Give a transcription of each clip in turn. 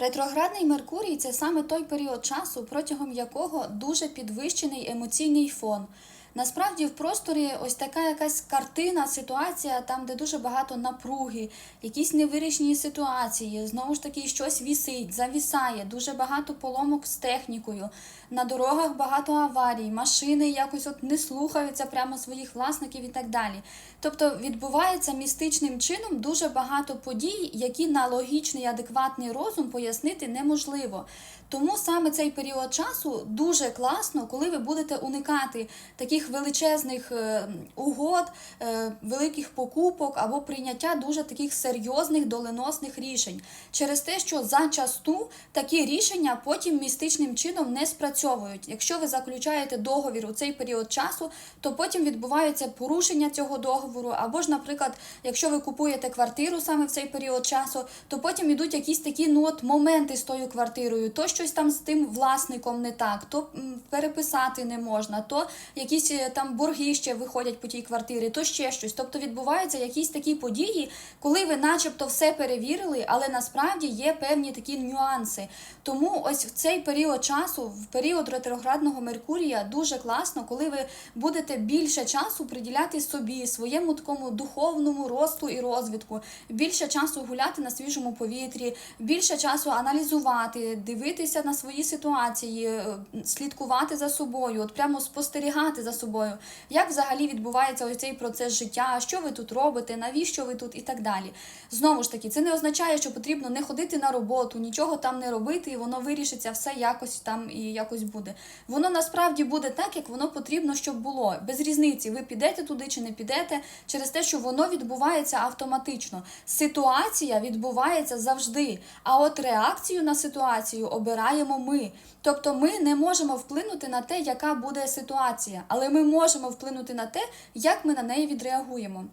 Ретроградний Меркурій це саме той період часу, протягом якого дуже підвищений емоційний фон. Насправді в просторі ось така якась картина, ситуація, там, де дуже багато напруги, якісь невирішені ситуації, знову ж таки, щось вісить, завісає, дуже багато поломок з технікою. На дорогах багато аварій, машини якось от не слухаються прямо своїх власників і так далі. Тобто відбувається містичним чином дуже багато подій, які на логічний адекватний розум пояснити неможливо. Тому саме цей період часу дуже класно, коли ви будете уникати таких величезних е, угод, е, великих покупок або прийняття дуже таких серйозних доленосних рішень. Через те, що зачасту такі рішення потім містичним чином не спрацьовують. Якщо ви заключаєте договір у цей період часу, то потім відбуваються порушення цього договору. Або ж, наприклад, якщо ви купуєте квартиру саме в цей період часу, то потім ідуть якісь такі ну от моменти з тою квартирою, то щось там з тим власником не так, то переписати не можна, то якісь е, там борги ще виходять по тій квартирі, то ще щось. Тобто відбуваються якісь такі події, коли ви, начебто, все перевірили, але насправді є певні такі нюанси. Тому ось в цей період часу, в період ретроградного Меркурія, дуже класно, коли ви будете більше часу приділяти собі, своєму такому духовному росту і розвитку, більше часу гуляти на свіжому повітрі, більше часу аналізувати, дивитися на свої ситуації, е, слідкувати за собою, от прямо спостерігати за собою, як взагалі відбувається ось цей процес життя, що ви тут робите, навіщо ви тут і так далі. Знову ж таки, це не означає, що потрібно не ходити на роботу, нічого там не робити, і воно вирішиться все якось там і якось буде. Воно насправді буде так, як воно потрібно, щоб було. Без різниці, ви підете туди чи не підете, через те, що воно відбувається автоматично. Ситуація відбувається завжди. А от реакцію на ситуацію обираємо ми. Тобто ми не можемо вплинути на те, яка буде ситуація, але ми можемо вплинути на те, як ми на неї відреагуємо.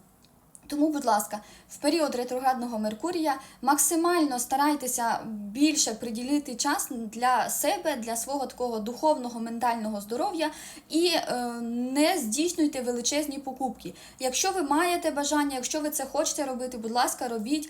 Тому, будь ласка, в період ретроградного Меркурія максимально старайтеся більше приділити час для себе, для свого такого духовного, ментального здоров'я і е, не здійснюйте величезні покупки. Якщо ви маєте бажання, якщо ви це хочете робити, будь ласка, робіть.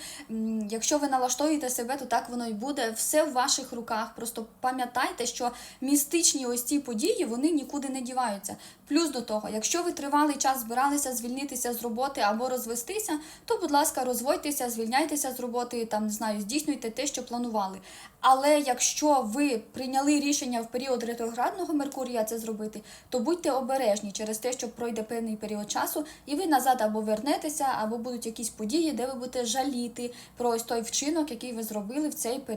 Якщо ви налаштуєте себе, то так воно і буде. Все в ваших руках. Просто пам'ятайте, що містичні ось ці події вони нікуди не діваються. Плюс до того, якщо ви тривалий час збиралися звільнитися з роботи або розвестися, то, будь ласка, розводьтеся, звільняйтеся з роботи, там не знаю, здійснюйте те, що планували. Але якщо ви прийняли рішення в період ретроградного Меркурія це зробити, то будьте обережні через те, що пройде певний період часу, і ви назад або вернетеся, або будуть якісь події, де ви будете жаліти про ось той вчинок, який ви зробили в цей період.